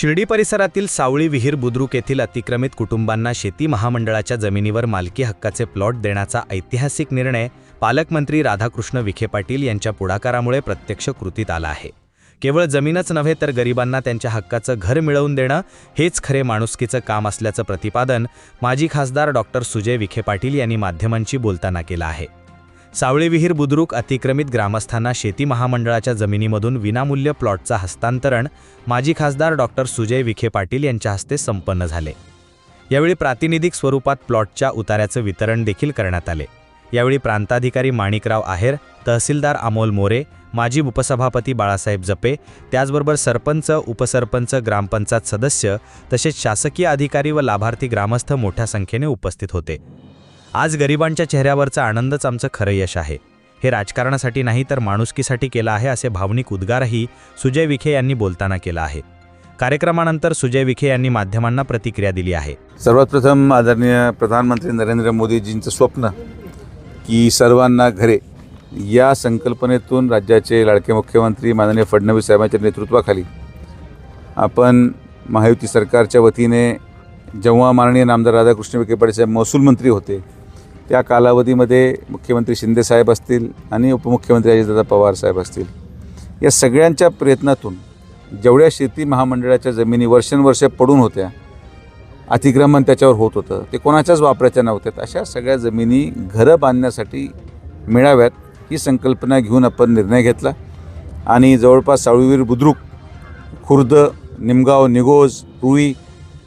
शिर्डी परिसरातील सावळी विहीर बुद्रुक येथील अतिक्रमित कुटुंबांना शेती महामंडळाच्या जमिनीवर मालकी हक्काचे प्लॉट देण्याचा ऐतिहासिक निर्णय पालकमंत्री राधाकृष्ण विखे पाटील यांच्या पुढाकारामुळे प्रत्यक्ष कृतीत आला आहे. केवळ जमीनच नव्हे तर गरिबांना त्यांच्या हक्काचं घर मिळवून देणं हेच खरे माणुसकीचं काम असल्याचं प्रतिपादन माजी खासदार डॉक्टर सुजय विखे पाटील यांनी माध्यमांशी बोलताना केलं आहे. सावळी विहीर बुद्रुक अतिक्रमित ग्रामस्थांना शेती महामंडळाच्या जमिनीमधून विनामूल्य प्लॉटचा हस्तांतरण माजी खासदार डॉक्टर सुजय विखे पाटील यांच्या हस्ते संपन्न झाले. यावेळी प्रातिनिधिक स्वरूपात प्लॉटच्या उताऱ्याचं वितरण देखील करण्यात आले. यावेळी प्रांताधिकारी माणिकराव आहेर तहसीलदार अमोल मोरे माजी उपसभापती बाळासाहेब जपे त्याचबरोबर सरपंच उपसरपंच ग्रामपंचायत सदस्य तसेच शासकीय अधिकारी व लाभार्थी ग्रामस्थ मोठ्या संख्येने उपस्थित होते. आज गरिबांच्या चेहऱ्यावरचा आनंदच आमचं खरं यश आहे. हे राजकारणासाठी नाही तर माणुसकीसाठी केलं आहे असे भावनिक उद्गारही सुजय विखे यांनी बोलताना केला आहे. कार्यक्रमानंतर सुजय विखे यांनी माध्यमांना प्रतिक्रिया दिली आहे. सर्वात प्रथम आदरणीय प्रधानमंत्री नरेंद्र मोदीजींचं स्वप्न की सर्वांना घरे या संकल्पनेतून राज्याचे लाडके मुख्यमंत्री माननीय फडणवीस साहेबांच्या नेतृत्वाखाली आपण महायुती सरकारच्या वतीने जेव्हा माननीय नामदार राधाकृष्ण विखे पाटील साहेब महसूल मंत्री होते त्या कालावधीमध्ये मुख्यमंत्री शिंदेसाहेब असतील आणि उपमुख्यमंत्री अजितदादा पवार साहेब असतील. या सगळ्यांच्या प्रयत्नातून जेवढ्या शेती महामंडळाच्या जमिनी वर्षानुवर्ष पडून होत्या अतिक्रमण त्याच्यावर होत होतं ते कोणाच्याच वापराच्या नव्हत्यात. अशा सगळ्या जमिनी घरं बांधण्यासाठी मिळाव्यात ही संकल्पना घेऊन आपण निर्णय घेतला. आणि जवळपास साळूवीर बुद्रुक खुर्द निमगाव निगोज रुई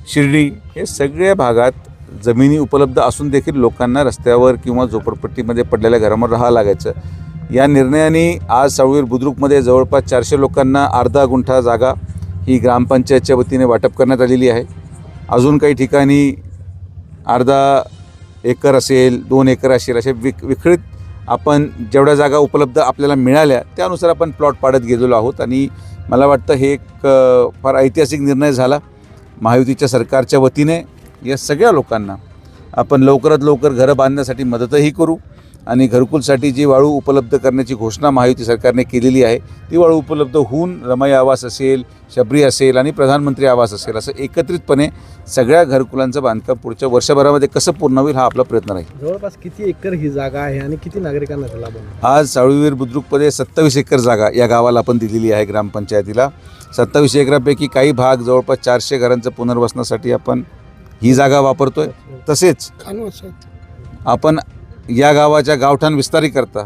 शिर्डी हे सगळ्या भागात जमिनी उपलब्ध असून देखील लोकांना रस्त्यावर किंवा झोपडपट्टीमध्ये पडलेल्या घरावर राहावं लागायचं. या निर्णयाने आज सावळीवीर बुद्रुकमध्ये जवळपास चारशे लोकांना अर्धा गुंठा जागा ही ग्रामपंचायतच्या वतीने वाटप करण्यात आलेली आहे. अजून काही ठिकाणी अर्धा एकर असेल दोन एकर असेल असे विक विखळीत आपण जेवढ्या जागा उपलब्ध आपल्याला मिळाल्या त्यानुसार आपण प्लॉट पाडत गेलेलो आहोत आणि मला वाटतं हे एक फार ऐतिहासिक निर्णय झाला. महायुतीच्या सरकारच्या वतीने या सगळ्या लोकांना आपण लवकरात लवकर घरं बांधण्यासाठी मदतही करू आणि घरकुलसाठी जी वाळू उपलब्ध करण्याची घोषणा महायुती सरकारने केलेली आहे ती वाळू उपलब्ध होऊन रमाई आवास असेल शबरी असेल आणि प्रधानमंत्री आवास असेल असं एकत्रितपणे सगळ्या घरकुलांचं बांधकाम पुढच्या वर्षभरामध्ये कसं पूर्ण होईल हा आपला प्रयत्न राहील जवळपास किती एकर ही जागा आहे आणि किती नागरिकांना लाभ? आज सावळीवीर बुद्रुकमध्ये सत्तावीस एकर जागा या गावाला आपण दिलेली आहे ग्रामपंचायतीला सत्तावीस एकरापैकी काही भाग जवळपास चारशे घरांचं पुनर्वसनासाठी आपण ही जागा वापरतोय. तसेच आपण या गावाच्या गावठाण विस्तारीकरता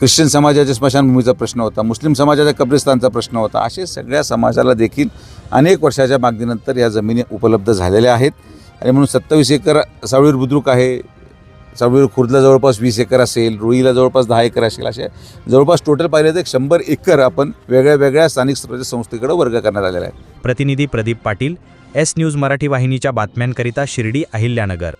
ख्रिश्चन समाजाच्या स्मशानभूमीचा प्रश्न होता मुस्लिम समाजाच्या कब्रिस्तानचा प्रश्न होता असे सगळ्या समाजाला देखील अनेक वर्षाच्या मागणीनंतर या जमिनी उपलब्ध झालेल्या आहेत. आणि म्हणून सत्तावीस एकर सावळीर बुद्रुक आहे. सावळीर खुर्दला जवळपास वीस एकर असेल रुईला जवळपास दहा एकर असेल असे जवळपास टोटल पाहिलं तर एक शंभर एकर आपण वेगळ्या वेगळ्या स्थानिक स्वराज्य संस्थेकडे वर्ग करण्यात आलेला आहे. प्रतिनिधी प्रदीप पाटील एस न्यूज मराठी वाहिनीच्या बातम्यांकरिता शिर्डी अहिल्यानगर.